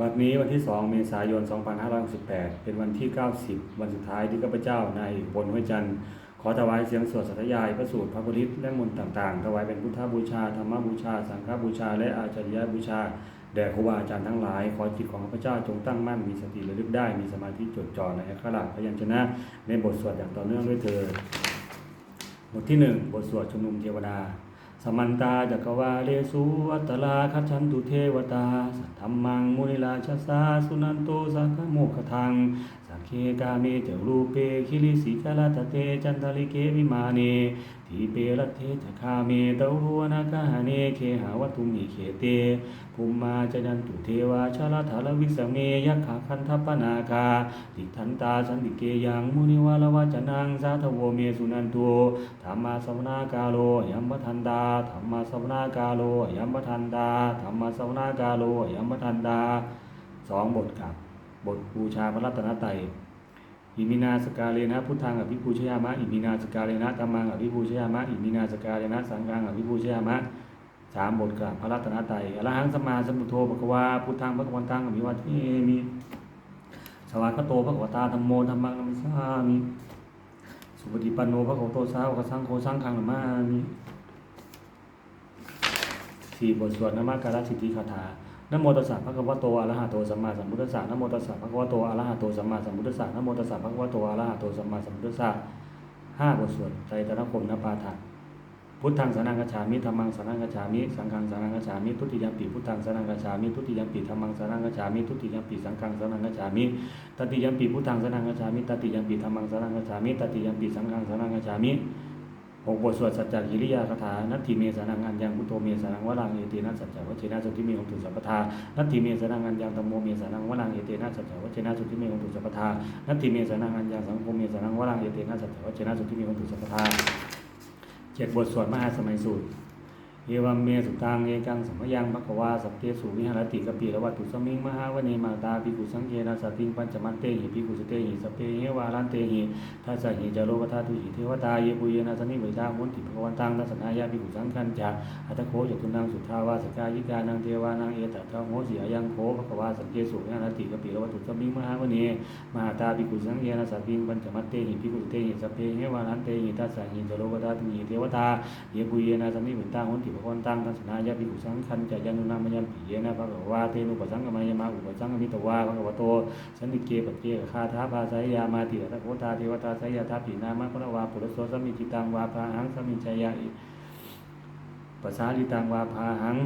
บัดนี้วันที่ 2 เมษายน 2568 เป็นวันที่ 90 วันสุดท้ายที่ข้าพเจ้านายบนห้วยจันทร์ขอถวายเสียงสวดสัตยาย พระสูตรพระพุทธและมนต์ต่างๆ ถวายเป็นพุทธบูชา ธรรมบูชา สังฆบูชา และอาจาริยบูชา แด่ครูบาอาจารย์ทั้งหลาย ขอจิตของข้าพเจ้าจงตั้งมั่น มีสติระลึกได้ มีสมาธิจดจ่อในอักขระพยัญชนะ ในบทสวดอย่างต่อเนื่องด้วยเถิดบทที่หนึ่งบทสวดชุมนุมเทวดา สมันตาจักวาเลสุอัตตลาคัจฉันตุเทวตาสัทธัมมังมุนิราชสาสุนันโตสักโมคทังสักเคกาเมจรูปเปคิริสิกาลตเตจันทลิเกวิมาเน ทีเปรตเทจคาเมตารุวนากาเนเคหาวัตุมิเคเตภูมิมาจยันตุเทวาชาลธารวิสเมยักขาคันทัปปนาคาติทันตาสันติเกยังมุนิวาลวาจนังสาทโวเมสุนันโตธรรมาสวนากาโลยัมปทันดาธรรมาสวนากาโลยัมปทันดาธรรมาสวนากาโลยัมปทันดาสองบทกับ บทบูชาพระรัตนตรัย อิมินาสกาเลนะพุทธังอภิปูชยามะอิมินาสกาเลนะธัมมังอภิปูชยามะอิมินาสกาเลนะสังฆังอภิปูชยามะสามบทกับพระรัตนตรัยอรหังสัมมาสัมพุทโธภควาพุทธังพระวันตังอภิวัตเมมิสวากขาโตภควตาธัมโมธัมมังนัมสสามิสุปฏิปันโนภควโตสาวกสังโฆสังฆังนามามิสี่บทสวดนามการสิทธิคาถา นโมตัสสะภะคะวะโตอะระหะโตสัมมาสัมพุทธัสสะนโมตัสสะภะคะวะโตอะระหะโตสัมมาสัมพุทธัสสะนโมตัสสะภะคะวะโตอะระหะโตสัมมาสัมพุทธัสสะห้าบทสวดไตรตรคมนปาฐะพุทธังสนังกัจฉามิธัมมังสนังกัจฉามิสังฆังสนังกัจฉามิทุติยมปิพุทธังสนังกัจฉามิทุติยมปิธัมมังสนังกัจฉามิทุติยมปิสังฆังสนังกัจฉามิตติยมปิพุทธังสนังกัจฉามิตติยมปิธัมมังสนังกัจฉามิตติยมปิสังฆังสนังกัจฉามิ หกบทสวดสัจจกิริยาคาถานัตถิเมสานังอันยังพุทโธเมสานังวรังเอเตนะสัจจวัชเชนะสุทิเมองตุสัพพทานัตถิเมสานังอันยังตัมโมเมสานังวรังเอเตนะสัจจวัชเชนะสุทิเมองตุสัพพทานัตถิเมสานังอันยังสังโฆเมสานังวรังเอเตนะสัจจวัชเชนะสุทิเมองตุสัพพทาเจ็ดบทสวดมหาสมัยสูตร เอวัมเมสุตังเอกังสัมยังภควาสัพเพสุวิหารติกปีระวัตถุสมิงมหาวเนมาตาภิกุสังเกนะสัตติงปัญจมันเตหิภิกุสเตหิสพเพเฮวาลันเตหิทัสสะหิจโลกธาตุหิเทวตาเยปุเยนะสนิเวทามุนติภควันตังทัสนายาภิกุสังคัญจาอัตโคจตุนังสุทาวาสกายิกานังเทวานังเอตตะโหสีอายังโคภควาสังเกสุวิหารติกปีระวัตถุสมิงมหาวเนมาตาภิกุสังเกนะสัตติงปัญจมันเตหิภิกุสเตหิสพเพเฮวาลันเตหิทัสสะหิจโลกธาตุหิเทวตาเยปุเยนะสันนิเวตาหุนติภวันตังทัศนายาภิกุสังคันจะยานุนามยัมปิเยนะภะคะวาเตนุปสังกมายมาอุปสังกมิตวาภะคะวะโตสันนิเกปเกคาถาภาสายยามาติตะโคตาเทวตาสายาทาปินามะพระวาปุรโสสมิจิตังวาภาหังสมิชยาอิปัสสาลิตังวาภาหัง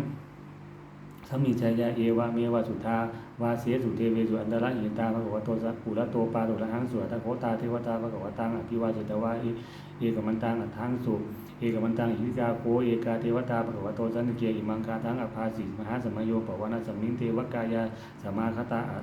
สมิชยาเอวะเมวะสุทาวาเสสุเทเวสุอันตระหิตาภะคะวะโตสัพปุระโตปาตุระหังสุตะโคตาเทวตาภะคะวะตังอภิวาจิตวาอิเอกมันตังอัฏฐังสุ เอกมันตังหิริกาโคเอกาเทวตาภะคะวะโตสันนิเกอิมังคาทังอภาสิมหาสมโยปวานาสมิงเทวกายาสมาคตาอะ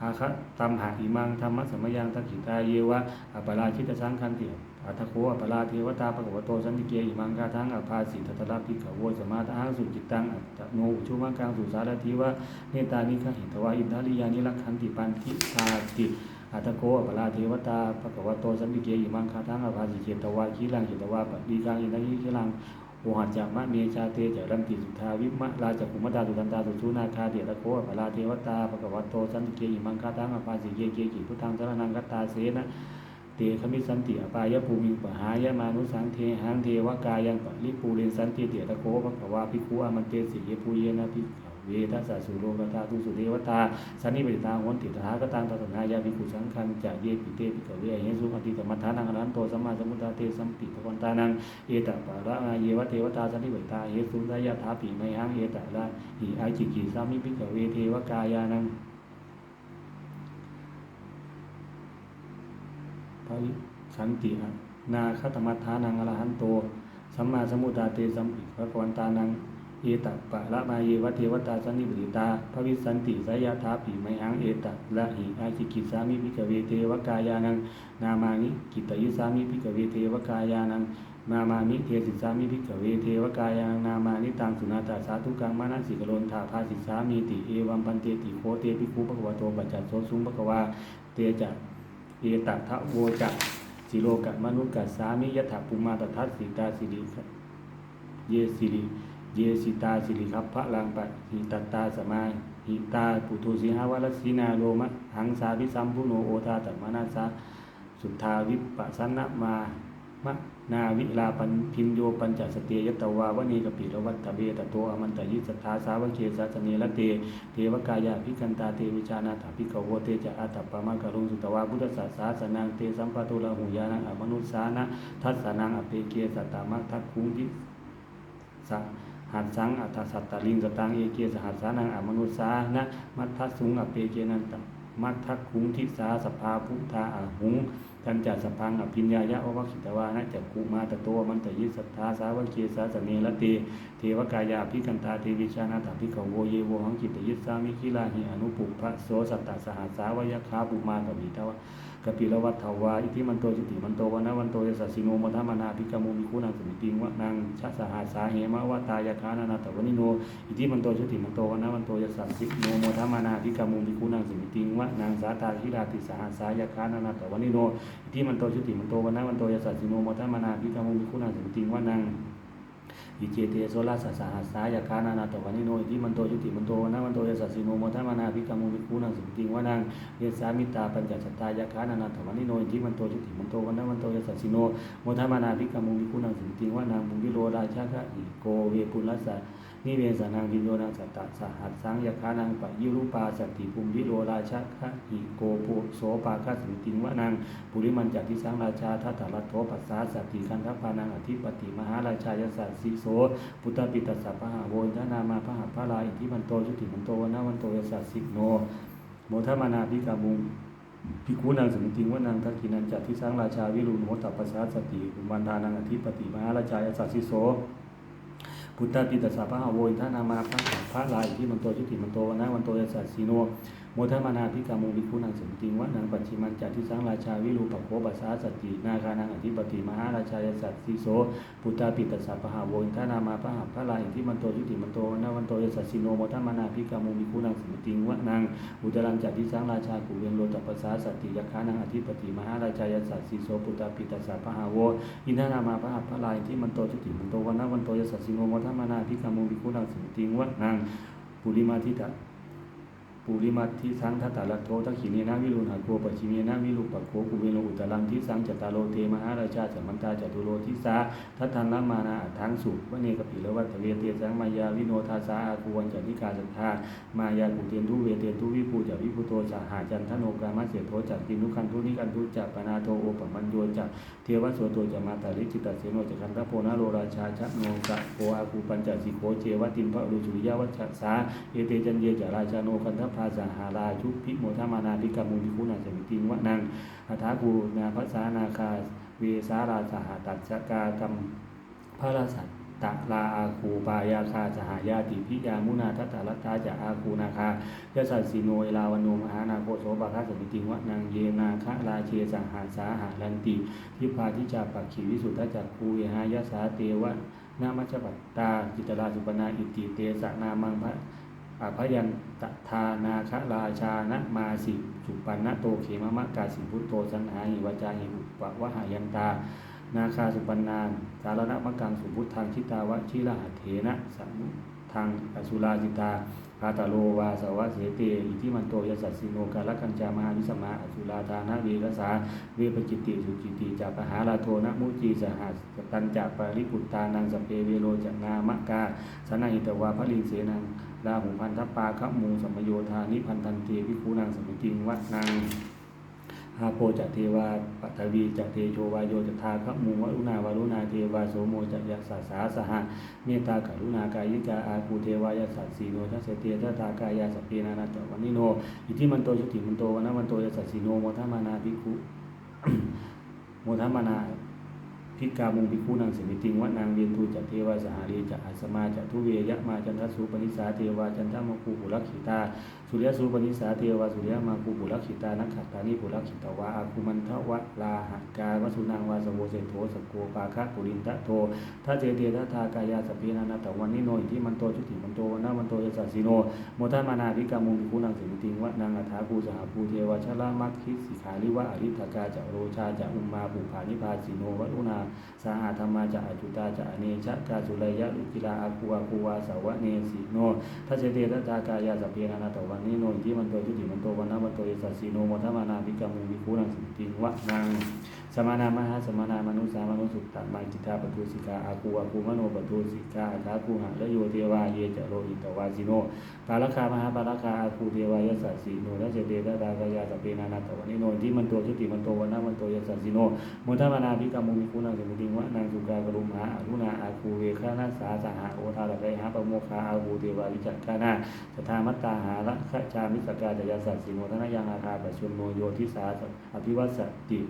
อาคตัมหะอิมังธรรมะสมยังทักขิตาเยวะอปราชิตสังคันติอัตโคอปราเทวตาภะคะวะโตสันนิเกอิมังคาทังอภาสิทัตตะภิกขโวสมาทังสุจิตตังอัตโนชุมังกังสุสารทิวะเนตานิขหิตวะอินทาริยานิรักขันติปันทิตาติ อัตโกอปราเทวตาภะคะวะโตสัมมิเกอิมังคาทังอภาสิเจตวาคีลังเจตวาปดีกังอินทยิคิลังโอหัจจามะเมชาเตจารันติสุทาวิมะราชกุมตาสุตันตาสุชุนาคาเดตะโกอปราเทวตาภะคะวะโตสัมมิเกอิมังคาทังอภาสิเยเกกิพุทธังสรนังกตาเสนะเตขมิสันติอปายภูมิปหายมานุสังเทหังเทวกายังปริปูเรนสันติเตตะโกภะคะวะภิกขุอามันเตสิเยปุเยนะภิกข วทัสสะสุโลกตาตุสุเทวตาสันนิเวตาหนติตถาคตังตัตนายาภิกขุสังคันจะเยปิเตปิกเวเยสุปฏิสมัทานังอรันโตสัมมาสัมพุทธาเตสัมปิภวันตานังเอตปะระอาเยวะเทวตาสันนิเวตาเยสุทายาถาปิไมหังเอตระหิอาจิกิสามิภิกเวเทวกายานังภวิสันตินาคตมัทานังอรหันโตสัมมาสัมพุทธาเตสัมปิภวันตานัง เอตัปะละมาเยวะเทวตาสันนิบริตาภวิสันติสายาทาปิไมหังเอตัละหิอาชิกิสามิภิกเวเทวกายานังนามานิกิตยิสามิภิกเวเทวกายานังนามานิเทศิสามิภิกเวเทวกายานังนามานิตังสุนาตาสาธุกังมานัสิกโลนธาภาสิสามีติเอวัมปันเตติโคเตปิคุปะคะวะโตปัจจัโสสุงปะคะวาเตจะเอตัทะโวจะสิโลกะมนุกัสสามิยถาปุมาตทัสสิตาสิริเยสิริ เยสิตาสิริคัพพะลังปะหิตตาสมาหิตาปุถุสีหาวรสีนาโลมะหังสาวิสัมพุโนโอทาตัมานาสาสุทธาวิปัสสนะมามะนาวิลาปันพินโยปัญจสเตยตวาวณีกปิรวัตตเบตโตอมันตยิสัทธาสาวเกสัสเนละเต เทวกายาภิกันตาเทวิชานาถาภิกขโวเตจะอัตปะมะกะรุงสุตวาพุทธศาสาสนังเตสัมปตุลาหุยานังอมนุสานะทัสสนังอเปเกสัตตามัคทักคุงทิสะ หัสสังอัตสัตตลิงสตังเอเกสหัสสานังอมนุสสานะมัททัสุงอเปเกนันตมัททักคุงทิสาสภาพุทธาอหุงทันจัสพังอภิญญายะอวัคิตวานะจักกุมาตโตมันตยิสัทธาสาวเกสาสเนละเตเทวกายาภิกันตาเทวิชานาถาภิกขโวเยโวหังกิตยิสามิคิลาหิอนุปุพพะโสสัตตสหัสสาวยคาปุมากบิทวะ กปิลวัตถวาอิทิมันโตจิติมันโตวันะวันโตยสัสิโนมทัมมานาภิกขโมมิคุนังสมิติงวะนางชัสหัสสาเหมะวะตายคานานาตวนิโนอิทิมันโตจิติมันโตวันะวันโตยสัสิโนมทัมมานาภิกขโมมิคุนังสมิติงวะนางสาตาคิราติสหัสายคานานาตวนิโนอิทิมันโตจิติมันโตวันะวันโตยสัสิโนมทัมมานาภิกขโมมิคุนังสมิติงวะนาง อิเจเตโสลาสสหัสสายาคานานาตวานิโนอิทิมันโตยุติมันโตนะมันโตยสัสสิโนโมทัมมานาภิกามุมิคูนังสุติงวานังเยสามิตาปัญจสัตตายาคานานาตวานิโนอิทิมันโตยุติมันโตวนะมันโตยสัสสิโนโมทัมมานาภิกามุมิคูนังสุติงวานังบุญวิโรราชาคะอิโกเวปุลัสสะ นิเวสานังวิโยนังสัตตสหัสสังยคานังปะยิรุปาสติภูมิวิโรราชคะอิโกปุโสปาคะสุติงวานังปุริมันจักทิสังราชาทัตตะรัตโถปัสสาสติคันธปานังอธิปติมหาราชายสัสสิโสพุทธปิตัสสะพหาโวนทนามาพระหัตพระลาอิทิมันโตชุติมันโตวนาวันโตยสัสสิโนโมทมานาภิกามุงภิกขุนางสมิติงวนังทักขินันจัตทิสังราชาวิรุณโหตัปปัสสาสติอุมันทานังอธิปติมหาราชายสัสสิโส พุทธปิตัสสะพะหาโวนทนามาพระพระลายที่มันโตชิติมันโตนะวันโตยสัสสิโน โมทมานาภิกามุงภิกขุนางสมติงวะนางปัจฉิมันจัตทิสังราชาวิรูปโคปัสสาสตินาคานังอธิปติมหาราชายสัตติโสพุทธาปิตัสสะปะหาโวนทานามาพระหัตถ์พระลายที่มันโตยุติมันโตนาวันโตยสัสสิโนโมทมานาภิกามุงภิกขุนางสมติงวะนางอุตรังจัตทิสังราชากุเวนโลตัปัสสาสติยคานังอธิปติมหาราชายสัตติโสพุทธาปิตัสสะปะหาโวอินทนามาพระหัตถ์พระลายที่มันโตยุติมันโตวันนาวันโตยสัสสิโนโมทมานาภิกามุงภิกขุนางสมติงวะนางปุริมาทิตะ ปุริมัตทิสังทัตตาลัโททักขิเนนะวิรุณหโกปชิเมนะวิรุปโคกุเวโนอุตตังทิสังจตตารโลเทมหาราชาสัมมันตาจตุโลทิสาทัตทันละมานาอัฏฐังสุวเนกปิเลวัตเวเตสังมายาวิโนทาสาอาคูวันจันทิกาสัทธามายากุเตนทุเวเตนทุวิภูจัวิภูโตสหาจันทโนกามัสเสโทจักตินุคันทุนิกันทุจักปนาโทโอปมัญโยจักเทวสโตจะมาตาลิจิตตเสโนจักันทโพนาโรราชาชะโนกะโกอาคูปัญจสิโคเจวติมพระรุจุริยวัชสาเอเตจันเยจราชาโนคันทภาสหาราชุพิโมทมานาภิกามุนิคุณาสมิติงวะนังอัฐากูนาภาษานาคาเวสาราสหตัสกากรรมพระราสัตตะลาอาคูปายาคาสหายาติพิยามุนาทัตตาลัตตาจะอาคูนาคายสัสสิโนเอลาวนมหานาโคโสบาคาสมิติงวะนังเยนาคะราเชสหาสาหาลันติทิพาทิจาปักขีวิสุทธจักคูเยหายาสาเตวะนามัจจปัตตาจิตราสุปนาอิติเตสะนามังพระ อภยันตทานาคราชานะมาสิสุปันนโตเขมะมะกาสิพุทโตสันหาหิวาจาหิอุปะวะหายันตา นาคาสุปันนานสารณะมะกังสุพุทธังชิตาวะชิระหเถนะสัมทางอสุราจิตาคาตาโลวาสวะเสเตอิทิมันโตยสัสสิโนกาลกัญจามาวิสมาอสุราธานะเวรสาเวปจิติสุจิติจัปหาลาโทนะมุจีสหัสตันจัปริปุตตานังสเปเวโรจนามะกาสนาหิตวาพระลิงเสนัง ลาหุพันธปาคะมูสัมโยธานิพันธันเตวิคูนางสมิติงวัดนางอาโปจะเทวาปัทวีจะเทโชวายโยจะทาคะมูวรุณาวรุณาเทวาโสโมจะยะสาสาสหะเมตตากรุณากายิกาอาคูเทวายาสัสสีโนทัสเสเตทัตากายาสพเพนานาตวันนิโนอิทิมันโตชุติมันโตวันนมันโตยะสัสสีโนโมทัมานาภิกขุโมทัมมานา พิกามุงพิคูนางสมิติงวะนางเวียนทูจัตเทวาสหารีจะอัสมาจะทุเวยะมาจันทสุปนิสาเทวาจันทมคูปุรักขิตาสุริยสุปนิสาเทวาสุริยมาคูปุรักขิตานักขัตตานิปุรักขิตวาอาคุมันทวะลาหะกาวสุนางวาสโวเสโทสกโกปาคะปุรินทะโททัเจเตทัทากายาสพเพนานาตวันนิโนอิทิมันโตชุติมันโตวนามันโตยสัสสิโนโมทันมานาภิกามุงพิคูนางสมิติงวะนางอัฐาภูสหภูเทวาชลามัคคิสิขาลิวะอริทกาจะโรชาจะอุมมาปุภานิพาสิโนวะอุนาสหธรรมาจะอจุตาจะอเนชะกาสุรยะลุกิลาอากูอาคูวาสาวะเนสีโนทัศเตทัตากายาสพเพนานาตวันนิโนที่มันโตจุติมันโตวันนามันโตยสัสสีโนโมทมานาภิกามุวิคูนังสิติงวะนัง สมานามหาสมานามนุสามนุสุตตมาจิตาปทุสิกาอาคูอาคูมโนปทุสิกาอาคาคูหะและโยเทวาเยจะโรอิตวาสิโนปาลคามหาปาลคาอาคูเทวายสัสสิโนและเจเตตตากายาสเพนานาตวันิโนอิทิมันโตจุติมันโตวันนามันโตเยสัสสิโนโมทมานาภิกามุวิคูนังสิติงวะนังสุกากรุมหาอรุณาอาคูเวคานาสาสหะโอทาระไกหาปโมคาอาคูเทวาวิจักขานาสทามัตตาหาละขจามิสกาจยาสัสสิโนทนายังอาคาปชุมโนโยทิสาสอภิวัสสติ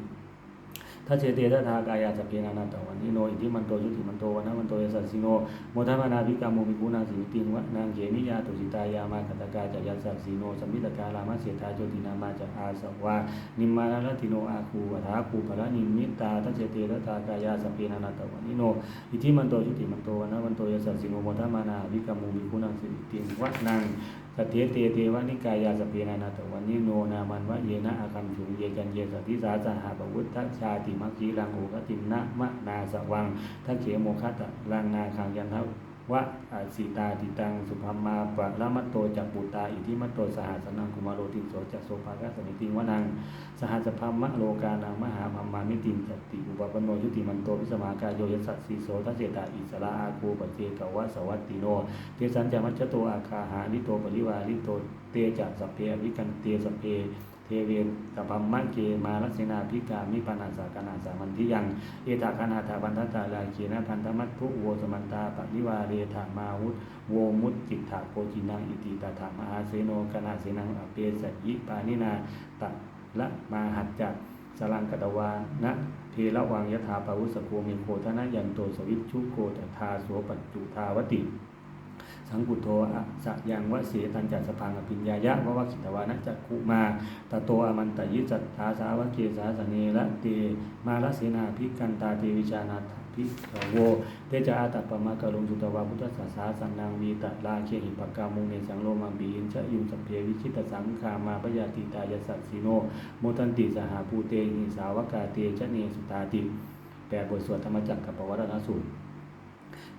ถ้าเจเตทัทากายาสพเพนานาตวันนิโนอิทิมันโตยุติมันโตวันนะมันโตยสัสสิโนโมทัมนาภิกาโมมิกุณาสิติงวะนางเขมิยาตุสิตายามาคตกาจยาสัสสิโนสมิตกาลามาเสธาโจตินามาจะอาสวานิมมานาลติโนอาคูวทาคูภะนิมิตตาทัเจเตทัทากายาสพเพนานาตวันนิโนอิทิมันโตยุติมันโตวันนะมันโตยสัสสิโนโมทัมนาภิกาโมมิกุณาสิติงวะนางสตเทเตเทวนิกายาสเพนานาตวันนิโนนามันวะเยนะอาคัมฉุงเยจันเยสติสาสหาปวุฒชาติมัคคีลังโอกติมนะมะนาสวังทัเขโมคัตะลังนาคังยันทวะอาสีตาติตังสุภมมาปะละมัตโตจักปุตตาอิทิมัตโตสหัสนังกุมารโรติโสจักโสภากะสมิติงวนังสหัสพัมมะโลกานังมหาพัมมามิติงจติอุปปโนยุติมันโตวิสมากายโยยสัสสีโสทัสเสตาอิสระอาคูปเจกวะสวัตติโนเตสันจามัจโตอาคาหาลิโตปริวาลิโตเตจัสัพเพอวิกันเตสัพเพ เทเวตปัมมะเกมาลัสเสนาพิกามิปานาสากนาสามันทิยัง เอตาคนาถาบันทตาลาเขียนพันธมัตถุโวสมันตาปริวาเรธามาวุธโวมุตจิตถาโกจินังอิติตาถามหาเสโนกนาเสนังอเปสยิปานินาตะละมาหัจจักสลังกตวานะเทระวังยถาปวุสโกเมโคทนะยันโตสวิชุโกตทาโสปัจจุทาวติ สังกุโทอะสะยังวะเสตันจัสสพังอภิญญายะวะวะขิตวานะจักขุมาตโตอมันตยิจัตถาสาวะเกสาสเนละเตมาลเสนาภิกันตาเทวิชานาภิกขโวเตจาอาตปะมะกะลุงสุตวาพุทธสาสาสันนังวีตะลาเคหิปกามุงเนสังโลมังบีอินชะยุงสัพเพวิชิตสังขามาปยาติตายสัสสิโนโมทันติสหาภูเตหิสาวกาเตชะเนสุตาติแปลบทสวดธรรมจักรกับปวัตนสูตร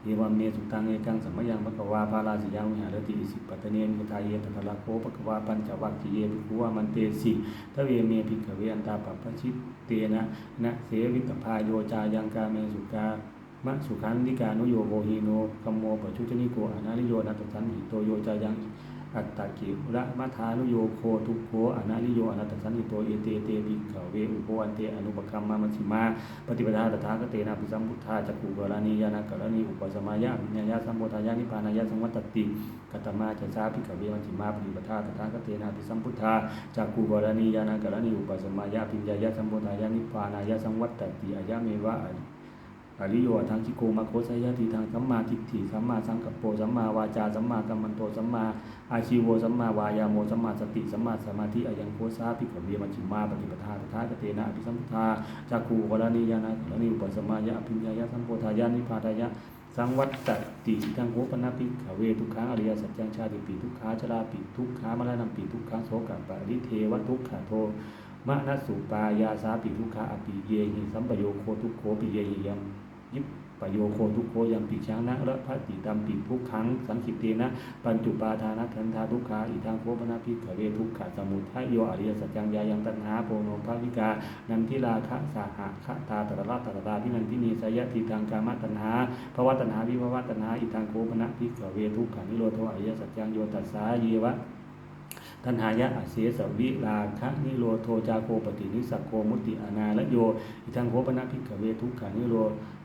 เยวามเมสุตังเอกังสัมมยังภควาภาลาสิยังวิหารติอิสิปัตเนมิทายเยตตะละโคภควาปัญจวัคคีเยภิกขุวามันเตสิทเวเมภิกขเวอันตาปัปปชิตเตนะนะเสวิตพายโยจายังกาเมสุกามะสุขันธิกานุโยโวหีโนกัมโมปชุชนิโกอนาลิโยนัตสันหิโตโยจายัง อัตตะกิระมัทานุโยโคทุกโคอนาลิโยอนัตตสันหิโตเอเตเตภิกขเวอุปวันเตอนุปคัมมามัชฌิมาปฏิปทาตถาคตเตนะปิสัมพุทธาจักขุกรณียานากรณีอุปสมายะวิญญาญาสัมโพธายานิพานายะสังวัตติกัตมาจะสาภิกขเวมัชฌิมาปฏิปทาตถาคตเตนะปิสัมพุทธาจักขุกรณียานากรณีอุปสมายะวิญญาญาสัมโพธายานิพพานายะสังวัตติอายะเมวะ อริโยทางคิโกมาโคสยะติทางสัมมาทิฏฐิสัมมาสังกัปโปสัมมาวาจาสัมมากัมมันโตสัมมาอาชีโวสัมมาวายาโมสัมมาสติสัมมาสมาธิอยังโคสาภิกขเวมัชฌิมาปฏิปทาตถาคเตนะอภิสัมพุทธาจักขูกรณียานากรณีอุปสมายะอภิญญายะสัมโพธายานิพพานายะสังวัตตติทังโหปนาภิกขเวทุกขาอริยสัจจังชาติปีทุกขาชราปีทุกขามรณะปีทุกขาโสกปะริเทวทุกขโทมะนสุปายาสาปีทุกขาอปีเยหิสัมปโยโคทุกโคปิเยหิยัม ยิปปโยโคทุกโคยังปีช้างนะละพระติตัมปีทุกขังสังคิเตนะปัญจุปาทานะทันทาทุกขาอิทังโคปนาภิกขเวทุกขสมุทัยโยอริยสัจจังยายังตัณหาโพโนภาวิกานันทิราคะสาหะคะตาตระลาตระลาพินันทินีสยะทิทางกามตัณหาภวตัณหาวิภวตัณหาอิทังโคปนะภิกขเวทุกขานิโรธอริยสัจจังโยตัสสาเยวะทันหายะอาเสสวิลาคะนิโรโทจาโคปฏินิสักโคมุติอนาลโยอิทังโคปนะภิกขเวทุกขานิโร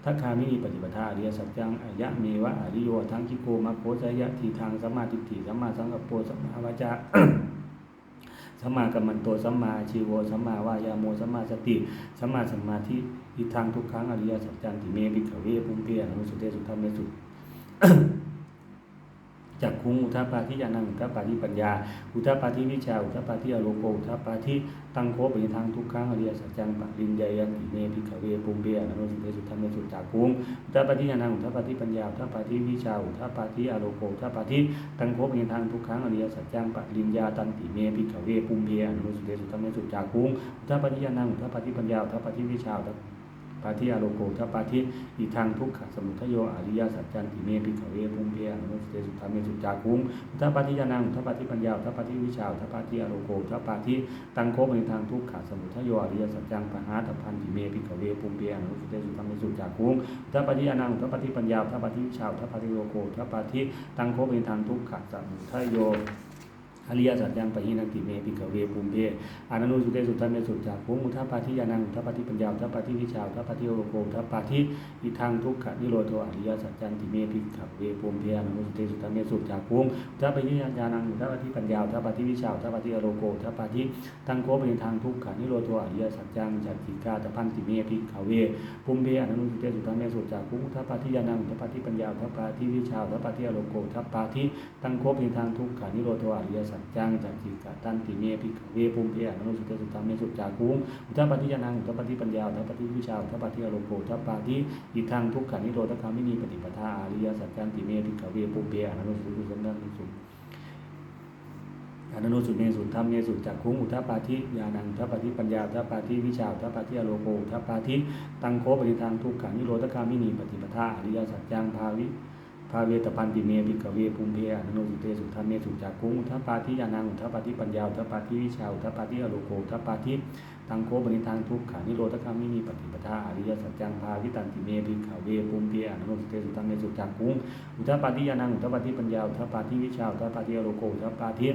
ทัคคามินีปฏิปทาอริยสัจจังอายะเมวะอริโยทั้งคิโกมะโคสยะทีทางสัมมาทิฏฐิสัมมาสังกัปรสัมมาวาจาสัมมากัมมันโตสัมมาชีโวสัมมาวายาโมสัมมาสติสัมมาสมาธิอิทังทุกครั้งอริยสัจจังติเมภิกขเวปุมเปียอนุสุเตสุธรรมเมสุ จากคุงอุทาปาทิยานังอุทาปาทิปัญญา อุทาปาทิวิชา อุทาปาทิอโลโกอุทาปาทิตังโคปิทางทุกขังอริยสัจจังปะรินยายันติเมภิกขเวปุเปียอนุสุเตสุธรรมสุจากคุงอุทาปาทิยานังอุทาปาทิปัญญาอุทาปาทิวิชาอุทาปาทิอโลโกอุทาปาทิตังโคปิทางทุกขังอริยสัจจังปะรินยาตันติเมภิกขเวปุเปียอนุสุเตสุธรรมสุจากคุงอุทปาทิยานังอุทปาทิปัญญาอุทปาทิวิชาอุท ปาทิอโลโกทัปปาทิอิทังทุกขสมุทโยอริยสัจจันติเมพิขเวปุมเพอนุสเตสุธรรมเมสุจาคุ้งทัปปาทิยานังทัปปาทิปัญญาทัปปาทิวิชาทัปปาทิอโลโกทัปปาทิตังโคปนิทางทุกขสมุทโยอริยสัจจังปหาทัพพันติเมพิขเวปุมเพอนุสเตสุธรรมเมสุจาคุ้งทัปปาทิยานังทัปปาทิปัญญาทัปปาทิวิชาทัปปาทิโลโกทัปปาทิตังโคปนิทางทุกขสมุทโย อริยสัจยังปะหินันติเมปิกเวปุมเพอานันุสุเตสุทัมเมสุจากภูมุทัปปาทิยานังทัปปาทิปัญญาทัปปาทิวิชาทัปปาทิโอโกทัปปาทิอิทังทุกขนิโรโทอริยสัจจันติเมปิกเวปุมเพอานันุสุเตสุทัมเมสุจากภูมทัปปาทิยานังทัปปาทิปัญญาทัปปาทิวิชาทัปปาทิโอโกทัปปาทิตังโกเป็นทางทุกขนิโรโทอริยสัจจังจัตติกาตพันติเมปิกเวปุมเพอานันุสุเตสุทัมเมสุจากภูมทัปปาทิยานังทัปปาทิปัญญาทัปปาทิวิชาทัปปาทิโอโกทัปปาทิตังโกเป็นทางทุกขนิโรโทอริยสัจจังจัตติกตันติเมพิกเวปุมเพอนุสุเตสุตามเมสุจาคุงอุทัปฏิยานังอุทปฏิปัญญาอุทปฏิวิชาอุทปฏิอโลโกอุทปาทิอิทังทุกขานิโรธคามินีปฏิปทาอาริยสัจจันติเมพิกเวปุมเพอนุสุตสุตามเมสุอนุสุเมสุธรรมเมสุจักคุงอุทัปาทิยานังอุทปาทิปัญญาอุทปาทิวิชาอุทปาทิอโลโกอุทปาทิตังโคปฏิทางทุกขานิโรธคามินีปฏิปทาอริยสัจจังภาวิ ภาเวตปันติเมภิกเวภูมิเพอนุสุเตสุทันเมสุจักกุงอุทปาทิยานังอุทปาทิปัญญาอุทปาทิวิชาอุทปาทิอโลโกอุทปาทิตังโคปนิทางทุกขานิโรธคามิมีปฏิปทาอริยสัจจังพาวิตันติเมภิกขเวภูมิเพอนุสุเตสุทันเมสุจักกุงอุทปาทิยานังอุทปาทิปัญญาอุทปาทิวิชาอุทปาทิอโลโกอุทปาทิ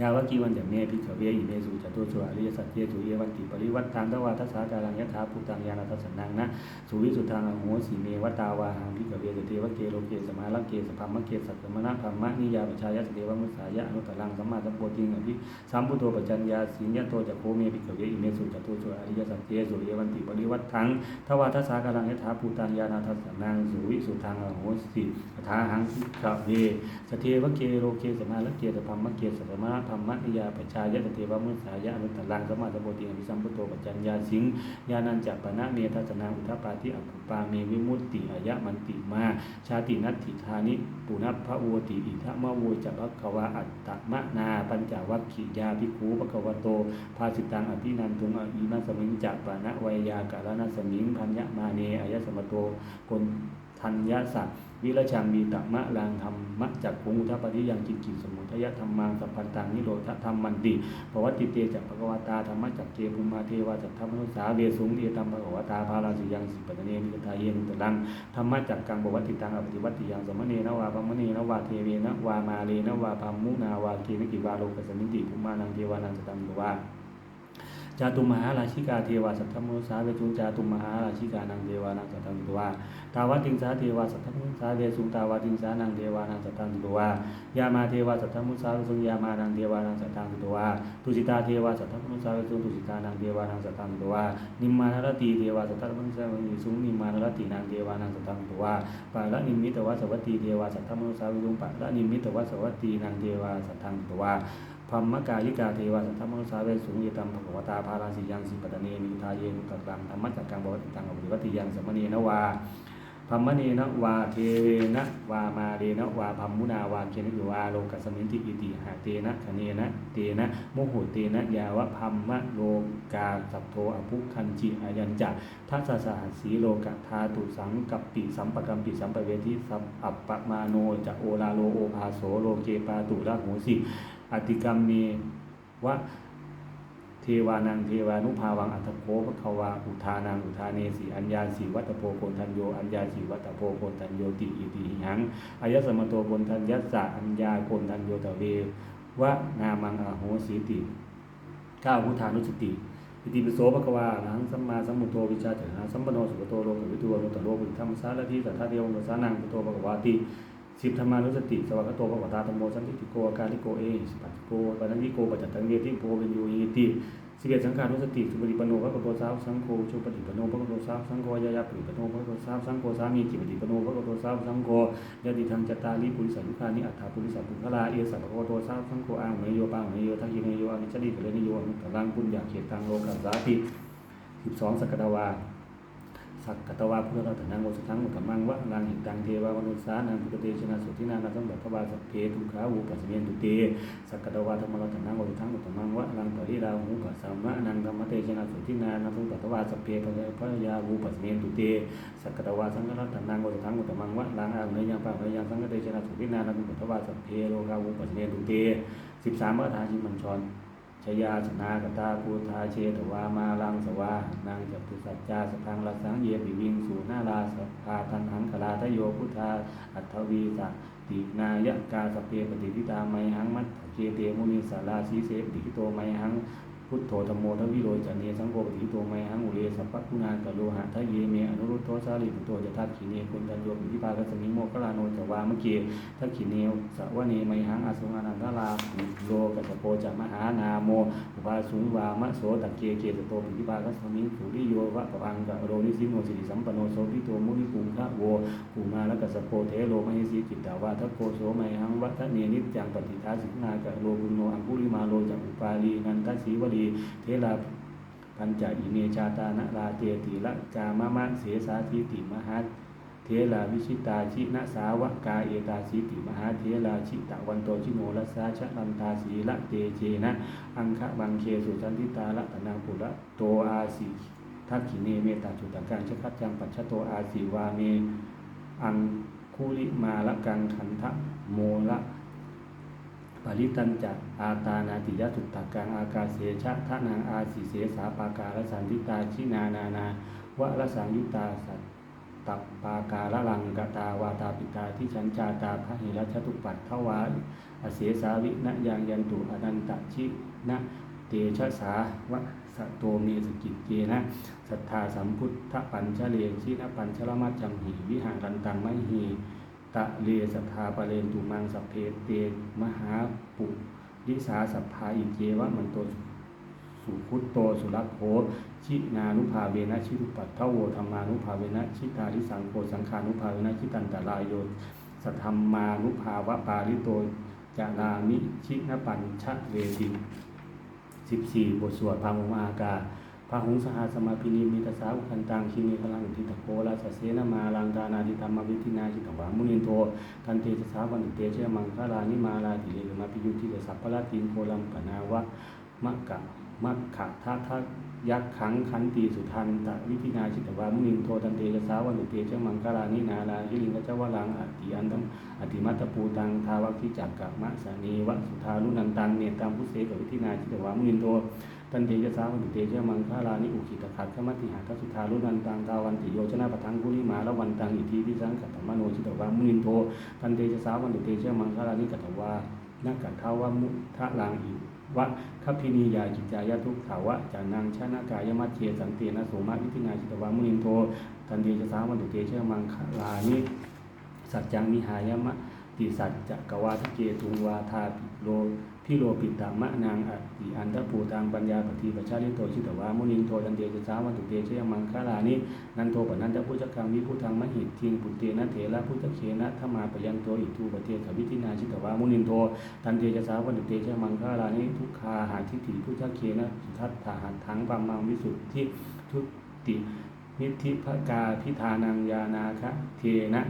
ยาวกีวันจากเมพิขเวอิเมสุจตุสุอริยสัจเจสุเยวันติปริวัตตังทวาทัสสาจารังยถาภูตังยานาทัสสนังนะสุวิสุทธังอโหสีเมวตาวาหังพิกเวสเทวเกโลเกสมาลังเกสพัมมะเกสัตตมนะพัมมะนิยาปชายะสเทวมุสายะอนุตตรังสัมมาสัมโพธิงอภิสัมพุทโธปัจจัญญาสิญญโตจักโคเมพิกเวอิเมสุจตุสุอริยสัจเจสุเยวันติปริวัตถังทวาทัสสากาลังยถาภูตังยานาทัสสนังสุวิสุทธังอโหสีทาหังพิกเวสเทวเกโลเกสมาลังเกสพัมมะเกสัตตมนะพัมมะนิยาปชายสเทวมุสายะอนุตตรังสมาสัมโพธิอภิสัมพุทโธปัจจัญญาสิงญาณัญจัปปนะเมทัสนาอุทปาทิอัปปาเมวิมุตติอายะมันติมา ชาตินัตถิธานิปุณพพระโวติอิทะมะโวจะภควาอัตตมะนาปัญจวัคคียาภิกขุภควโต ภาสิตังอภินันทุงอภินัสมิงจัปปนะวัยยากาลนัสมิงพัญญมาเนอายะสมโตกน ทัญญาสัตวิรชังมีตัมมะลังธรรมะจักขุงุทปฏิยังกิจกิจสมุทยธรรมังสัพพันตังนิโรธธรรมมันติปวัติเตจักภควตาธรรมะจักเกภูมาเทวาจักธรรมนุสาเวสุงเอตัมภควตาภาลาสิยังสิปตเนมิกทาเยนุตลังธรรมะจักกังปวัติตังอปฏิวัติยังสมเนนวาปมเนนวาเทเวนวามาเลนวาพัมมุนาวาเกนกิวาโลกสมิติภูมานังเทวานังสตัมวา จาตุมหาราชิกาเทวาสัทธมุสาเวจุงจาตุมหาราชิกานังเทวานังสัทธังตัวาตาวติงสาเทวาสัทธมุสาเวสุงตาวติงสานังเทวานังสัทธังตัวายามาเทวาสัทธมุสาเวสุงยามานังเทวานังสัทธังตัวาตุสิตาเทวาสัทธมุสาเวสุงตุสิตานังเทวานังสัทธังตัวานิมมานรตีเทวาสัทธมุสาเวสุงนิมมานรตีนังเทวานังสัทธังตัวาปะละนิมิตวสวัตตีเทวาสัทธมุสาเวสุงปะละนิมิตวสวัตตีนังเทวาสัทธังตัวา พัมมกายิกาเทวาสัทธมนุสาเวสุงยตัมภควตาภาราสิยังสิปตเนมิทาเยนุตตังธรรมจักกังบวติตังอภิวัติยังสมเนนวาพัมมเนนวาเทเวนะวามาเรนะวาพัมมุนาวาเกนะโยวาโลกัสมินติอิติหาเตนะคเนนะเตนะโมโหเตนะยาวะพัมมะโลกาสัพโทอภุคันจิอายัญจะทัสสะสีโลกะธาตุสังกัปปิสัมปกัมปิสัมปเวทิสัมอัปปะมาโนจะโอลาโลโอภาโสโลเกปาตุละโหสิ อติกรรมเมวะเทวานังเทวานุภาวังอัตถโคภควาอุทานังอุทาเนสีอัญญาสีวัตโพโกนทันโยอัญญาสีวัตโพโกนทันโยติอิติหังอายสมโตโกนทันยัสสะอัญญาโกนทันโยตะเววะนามังอโหสีติก้าพุทธานุสติอิติปิโสภควาอรหังสัมมาสัมพุทโธวิชาจหาสัมปโนสุขโตโลกวิทูโนตโลกุธรรมสารทิสัทธาเทวงสานังพุทโธภควาติ สิบธรรมานุสติสวัสดิ์โตภควตาธรรมโมสันติโกอาการิโกเอสิปัจจิโกปัญญิโกปัจจัตตังเวทิโพเวนยูยิติสิบเอ็ดสังขานุสติสุปฏิปโนพระกโตสาวสังโฆชุปฏิปโนพระกโตสาวสังโฆยายาปฏิปโนพระกโตสาวสังโฆสามีจิปฏิปโนพระกโตสาวสังโฆยติธรรมจตตาลิปุริสันุคานิอัฏฐาปุริสัพุคลาเอสัพพะโตสาวสังโฆอังเมโยปังเมโยทักขิเนโยอนิจจดิกเลนิโยอนุตตรังปุญญาเขตังโลกัสสาติสิบสองสกดาวา สักกตวาพุทธตนังโมสทังมุตมังวะลังหิตังเทวามนุสานังพุทธเตชนะสุทินานาสัมบัตถวาสัพเพทุขาวูปัสเมนตุเตสักกตวาธรรมรัตนังโมสทังมุตมังวะลังปริราหูปัสสามะนังธรรมเตชนะสุทินานาสัมบัตถวาสัพเพพระยาวูปัสเมนตุเตสักกตวาสังฆรัตนังโมสทังมุตมังวะลังอาเนยังปะเนยังสังฆเตชนะสุทินานาสัมบัตถวาสัพเพโลกาวูปัสเมนตุเตสิบสามพระธาชิมัญชร ชยาชนากตาภูทาเชตวามาลังสวานางจัตุสัจจาสพังรัสสังเยปิวิงสูนาราสภาทันหังคลาทโยพุทธาอัทวีสะตินายกาสเปปฏิทิตาไมหังมัตเจเตมุนิสาราสีเสปฏิทิโตไมหัง พุทโธธรรมโมทวิโรจันเนสังโฆปฏิโตไมหังอุเรสัพพคุณากะโลหะทะเยเมอนุรุตโตสาลีปุตโตจะทักขีเนคุณตัญโยปิภากัสมิโมกขลาโนจวามเกีทักขิเนวสวะเนไมหังอาสุงอนันตลาภุโลกัสโปจะมหานาโมอุปาสุงวามะโสตักเกเกตโตปิภาคัสมิสุริโยวะปะพังกะโรนิสิโนสิริสัมปโนโสพิโตมุนิปุงคะโวกุมาลกัสโปเทโลมหิสีจิตตาวาทะโกโสไมหังวัฒเนนิจังปฏิทาสิกนากะโลบุโนอังคุลิมาโลจักอุปาลีนันทสีวลเทลาปัญจอิเนชาตานะลาเตติละกามะมะเสสาทิติมหัตเทลาวิชิตาชินะสาวกาเอตาสิติมหาเทลาชิตะวันโตชิโนรัสาชะลันตาสีละเตเจนะ อังคะบังเคสุสันติตาละตนาปุระโตอาสิทักขิเนเมตาจุตกังชะคัจจังปัจฉโตอาสิวาเม อังคุลิมาละกังขันทะโมละ ปริตันจักอาตานาติยตุตตะกังอากาเสชะทะนางอาสิเสสาปาการสันติตาชินานานาวะละสังยุตตาสัตตับปาการะลังกตาวาตาปิตาที่ฉันจาตาพระหิรัชตุปัตถวาอเสสาวินะยังยันตุอนันตชินะเตชะสาวะสะโตเมสกิจเจนะสัทธาสัมพุทธปัญชเลชินะปัญชลมัจจัมหิวิหารันตังมหิ ตะเลสัทธาปะเลนตุมังสัพเพเตมหาปุริสาสัพพาอิเจวะมันโตสุพุตโตสุรักโขชินานุภาเวนะชิรุปัตถโวธรรมานุภาเวนะชิตาริสังโฆสังขานุภาเวนะชิตันตรายโยสัทธรรมานุภาวะปาริโตจานามิชินปัญชะเวติสิบสี่บทสวดพามุมอากา พาหุงสหสมาพินีมิตสาอุคันตังชินีพลังอุทิตโกลาสเสนามาลังกานาดิธรรมวิธินาจิตวามุนินโททันเตชะสาวันตุเตเชมังคลานิมาลาติเลมาปิยุติสัพพะลาตินโคลัมปนาวะมักกะมักขะทะทะยักขังขันตีสุทันตะวิธินาจิตวามุนินโทตันเตจะสาวันตุเตเชมังกาลานินาลายิลิงกะเจวลังอติอันตัมอติมัตตปูตังทาวัคิจักกะมะสานีวะสุทารุนันตังเนตังพุเสกวิธินาจิตวามุนินโท ตันเตจะสาวันตุเตเชมังคาลานิอุคิตขัดขมัติหาทัสุทารุนันตังทาวันติโยชนะปะทังกุลิมาละวันตังอิทิวิสังกัตตมโนจิตวามุนินโทตันเตจะสาวันตุเตเชมังคาลานิกัตวานักกัตถาวะมุทะลังอิวะคัพพินียาจิตจายทุกขาวะจานังชนะกายมัจเจสันเตนะโสมาวิธินาจิตวามุนินโทตันเดชะสาวันตุเตเชมังคลานิสัจจังมิหายมะติสัจจะกวาทเกตุงวาทาปิโล พิโลปิตามะนางอติอันทปูตังปัญญาปฏิปชาลิโตชิตวามุนินโทตันเดชะสาวันตุเตเชมังคลานินันโทปนันตพุทธกังวิพุทังมหิตทิงปุตเตนะเถระพุทธเคนะธมาปยันโตอิทูปเทขวิธินาชิตวามุนินโทตันเตจะสาวันตุเตชะมังคารานิทุกขาหาทิฏฐิพุทธเคนะสุทัตถาหันถังปัมมังวิสุทธิทุตินิธิภกาพิธานังยานาคะเทนะ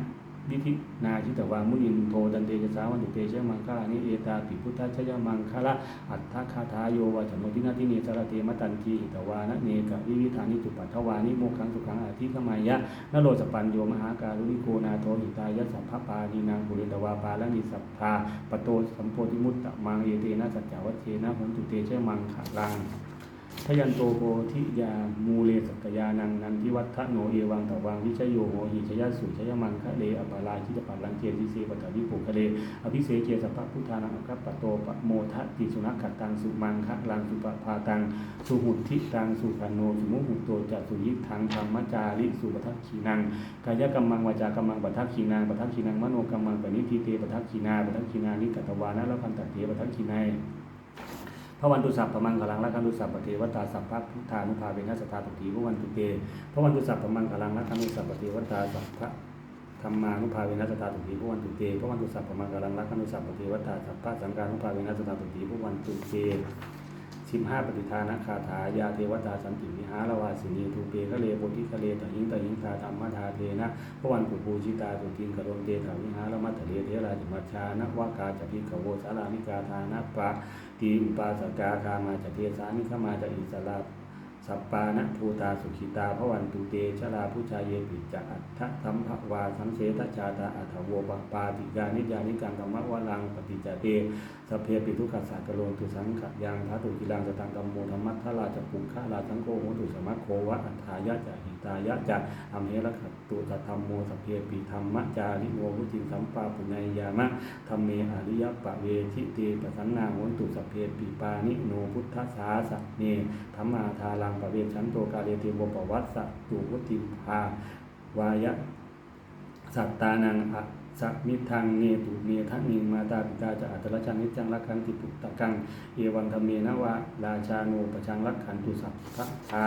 วิธินาชิตวามุนินโทตันเตจะสาวันตุเตชะมังคารานิเอตาปิพุทธชยมังคละอัตถคาทาโยวาจโนทินาทิเนสารเตมตันทีหิตวานะเนกวิวิธานิจุปัทวานิโมขังสุขังอาทิขมายะนโรสปัญโยมหาการุณิโกนาโทหิตายะสัพพปานีนางปุเรตวาปาละนิสัพพาปโตสัมโพธิมุตตะมังเยเตนะสัจจวัชเชนะหุนตุเตเชมังขลัง ทยันโตโพธิยามูเลสกยานังนันทิวัฒโนเอวังตวังวิชโยโหหิชยสุชยมังคะเลอปาลาชิตปัลลังเจติเสปตวิโภคะเลอภิเสเจสัพพพุทธานังอัคปโตปโมทะติสุนักขตังสุมังคะลังสุปภาตังสุหุทิตังสุปันโนสุมุหุโตจัสุยิทังธรรมจาริสุปทัคขีนังกายกรรมังวาจากรรมังปทัคขีนางปทัคขีนังมโนกรรมังปณิทิเตปทัคขีนาปทัคขีนานิกัตวานะละพันตเถปทัคขีนาย พระวันตุสัพพมังคลังละคันตุสัพปเทวตาสัพพะพุทธานุภาเวนัสตาปฏิพระวันตุเตพระวันตุสัพพมังคลังละคันตุสัพปเทวตาสัพพะธรรมานุภาเวนัสตาปฏิพระวันตุเตพระวันตุสัพพมังคลังละคันตุสัพปเทวตาสัพพะสังฆานุภาเวนัสตาปฏิพระวันตุเตสิสิบห้าปฏิทานะคาถายาเทวตาสันติวิหารวาสินีทูเปคะเลโพธิคะเลตหิงตหิงตาธรรมทาเทนะพระวันปุปูชิตาสุติงกรมเตถาวิหารมัทเลเทราจมัชชานวากาจพิกโวสารานิกาทานะปะ ทีอุปาสกาคามาจากเทสานิขมาจากอิสรา สัปปานะภูตาสุขิตาพระวันตุเตชลาผู้ชายเยปิจะอัฏฐสัมภวาสังเสตชาตาอัฏฐโวปปาติกานิยานิกังธรรมวลังปฏิจจเตสพเพปิทุกขัสสะกโลนตุสังขยังทัตุกิลังสตังกัมโมธรรมัทธราชปุขะราชังโกโหตุสมัคโควะอัฏฐายะจะหิตายะจะอัมเหระขัตตุตธรรมโมสพเพปิธรรมจาริโนวุติสัมปาปุญญามะธรรมเมอริยปะเวทิเตปสันนาโหตุสพเพปิปานิโนพุทธสาสเนธรรมาทาลังปะเวชันโตกาเลติวปวัสสะตุวุติภาวายะสัตตานังอะสัมิทังเนตุเมทังนิงมาตาปิตาจะอัตรชังนิจังรักขันติปุตตะกัง เอวังธรรมเมนะวะราชาโนปชังรักขันตุสัพพะทา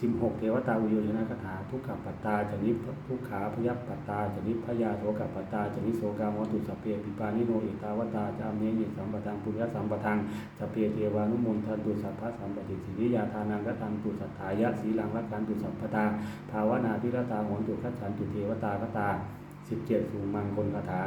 สิบหกเทวตาวิโยชนะคาถาทุกขปัตตาจนิทุกขาพยัปปัตตาจนิพยาโสกัปปัตตาจนิโสกามตุสัพเพปิปานิโนเอตาวตาจามเนยิสัมปทังปุญญสัมปทังสัพเพเทวานุโมนทันตุสัพพะสัมปติสิริยาทานังกตังตุสัทธายะสีลังรักขันตุสัพพตาภาวนาพิรตาหนตุขัจฉันตุเทวตาคตาสิบเจ็ดสุมังคลคาถา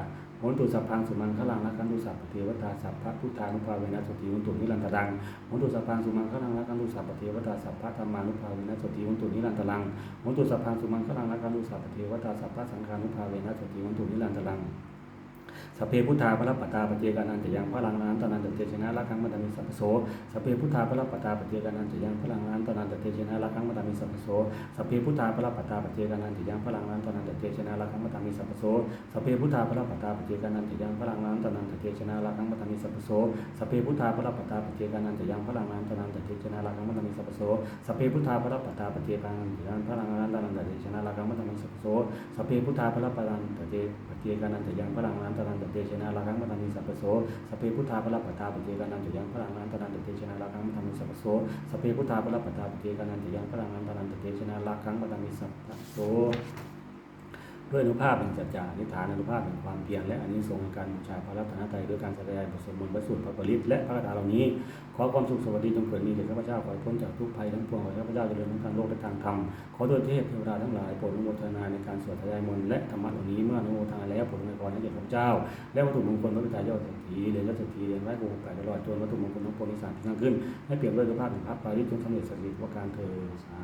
นตุสัพพังสุมังคลังรักันตุสัพปเทวตาสัพพะพุทธานุภาเวนะสติวุตุนิรันตรังโหนตุสัพพังสุมังคลังรักันตุสัพปเทวตาสัพพะธรรมานุภาเวนะสติวุตุนิรันตรังโหนตุสัพพังสุมังคลังรักันตุสัพปเทวตาสัพพะสังฆานุภาเวนะสติวุตุนิรันตรัง สเพพุทธาพระปัตตาปเจกานันจะยังพระลังนันตนันตเตชนะละคังมัตมิสัพพโสสเพพุทธาพระปัตตาปเจกานันจะยังพระลังนันตนันตเตชนะละคังมัตมิสัพพโสสเพพุทธาพระปัตตาปเจกานันจะยังพระลังนันตนันตเตชนะละคังมัตมิสัพพโสสเพพุทธาพระปัตตาปเจกานันจะยังพระลังนันตนันตเตชนะละคังมัตมิสัพพโสสเพพุทธาพระปัตตาปเจกานันจะยังพระลังนันตนันตเตชนะละคังมัตมิสัพโสสเพพุทธาพระปัตตาปเจกานันจะยังพระลังนันตนันตเตชนะละคังมัตมิสัพพโสสเพพุทธาพระปัตตาปเจเจกานันจะยังพระลังนันตนันตเตชนะละคังมัตมิสัพพโสสเพพุทธาปรปัตตาปเจกานันจิยังพระลังนันตนันตเตชนะละคังมัตมิสัพพโสสเพพุทธาปรปัตตาปเจกานันจิยังพระลังนันตนันตเตชนะละคังมัตมิสัพพโส ด้วยอนุภาพแห่งจัจจานิฐานอนุภาพแห่งความเพียรและอานิสงส์แห่งการบูชาพระรัตนตรัยด้วยการแสดงบทสวดมนต์พระสูตรพระปริตและพระคาถาเหล่านี้ ขอความสุขสวัสดีจงเกิดมีแก่ข้าพเจ้าขอพ้นจากทุกภัยทั้งปวงขอข้าพเจ้าเจริญทั้งทางโลกและทางธรรมขอโดยเทพเทวดาทั้งหลายโปรดอนุโมทนาในการสวดทยายมนต์และธรรมะเหล่านี้เมื่ออนุโมทนาแล้วผลในพรให้แก่ข้าพเจ้า และวัตถุมงคลพระพิจายอดเศรษฐีเรียนยอดเศรษฐีเรียนไว้กูแปดตลอดจนวัตถุมงคลทั้งปวงในสามที่สร้างขึ้นให้เปลี่ยนด้วยสภาพแห่งพระปาริจงสำเร็จสำเร็จว่าการเธอสา